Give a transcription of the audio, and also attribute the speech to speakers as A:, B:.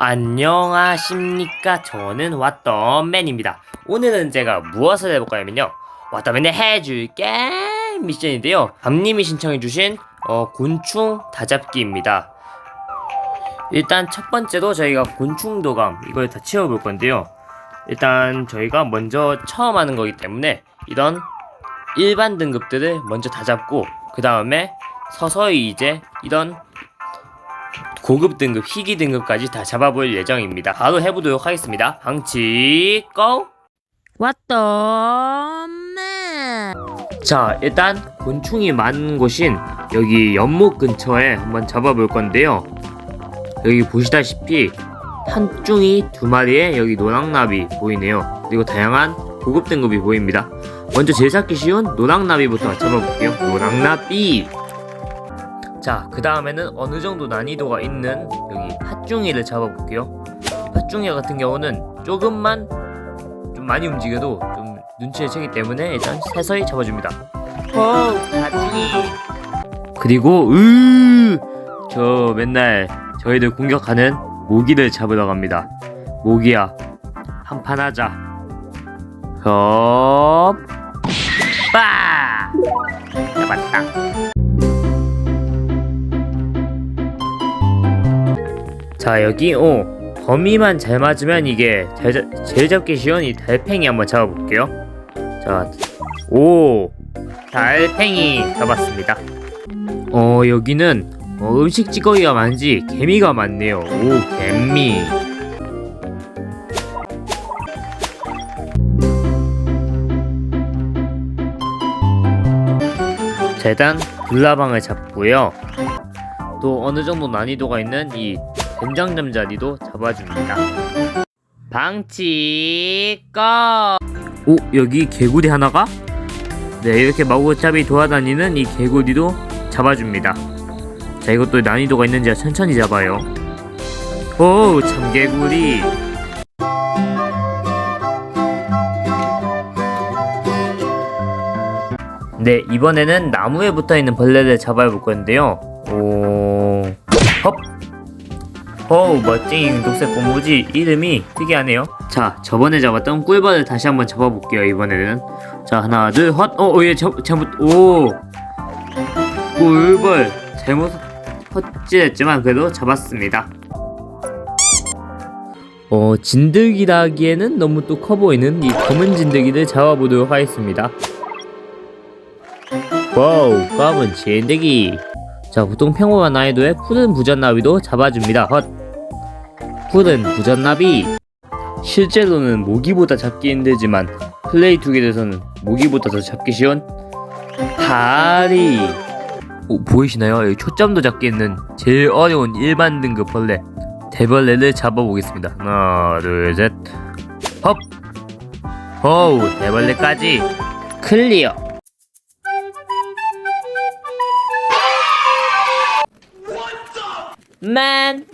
A: 안녕하십니까? 저는 왓더맨입니다. 오늘은 제가 무엇을 해볼까 하면요. 왓더맨이 해줄게 미션인데요. 밤님이 신청해주신 어, 곤충 다잡기입니다. 일단 첫 번째로 저희가 곤충 도감 이걸 다 채워볼 건데요. 일단 저희가 먼저 처음 하는 거기 때문에 이런 일반 등급들을 먼저 다 잡고 그 다음에 서서히 이제 이런 고급 등급, 희귀 등급까지 다 잡아볼 예정입니다. 바로 해보도록 하겠습니다. 방치 고!
B: 왓더맨
A: 자, 일단 곤충이 많은 곳인 여기 연못 근처에 한번 잡아볼 건데요. 여기 보시다시피 한 뚱이 두 마리의 여기 노랑나비 보이네요. 그리고 다양한 고급 등급이 보입니다. 먼저 제일 잡기 쉬운 노랑나비부터 잡아볼게요. 노랑나비! 자, 그 다음에는 어느 정도 난이도가 있는 여기 팥중이를 잡아볼게요. 팥중이 같은 경우는 조금만 좀 많이 움직여도 좀 눈치를 채기 때문에 일단 서서히 잡아줍니다. 어, 팥중이. 그리고 으, 저 맨날 저희들 공격하는 모기를 잡으러 갑니다. 모기야, 한 판 하자. 헙, 빠, 잡았다. 자 여기? 어 범위만 잘 맞으면 이게 잘, 잡- 제일 잡기 쉬운 이 달팽이 한번 잡아볼게요. 자오 달팽이 잡았습니다. 어 여기는 어, 음식 찌꺼기가 많은지 개미가 많네요. 오 개미. 자 일단 불나방을 잡고요. 또 어느 정도 난이도가 있는 이 된장 잠자리도 잡아줍니다. 방치 꺼. 오 여기 개구리 하나가? 네 이렇게 마구잡이 돌아다니는 이 개구리도 잡아줍니다. 자 이것도 난이도가 있는지 천천히 잡아요. 오 참개구리. 네 이번에는 나무에 붙어있는 벌레를 잡아볼 건데요. 오 헙 어우 멋쟁이 녹색 고무지 이름이 특이하네요. 자 저번에 잡았던 꿀벌을 다시 한번 잡아볼게요 이번에는. 자 하나 둘헛어얘 잘못 오! 꿀벌 잘못 헛질했지만 그래도 잡았습니다. 어 진드기라 하기에는 너무 또 커 보이는 이 검은 진드기를 잡아보도록 하겠습니다. 와우 검은 진드기 자, 보통 평범한 난이도의 푸른 부전나비도 잡아줍니다. 헛. 푸른 부전나비. 실제로는 모기보다 잡기 힘들지만 플레이 투게더에서는 모기보다 더 잡기 쉬운 파리. 오, 보이시나요? 초점도 잡기 있는 제일 어려운 일반 등급 벌레 대벌레를 잡아보겠습니다. 하나, 둘, 셋. 헙. 호우, 대벌레까지 클리어. man.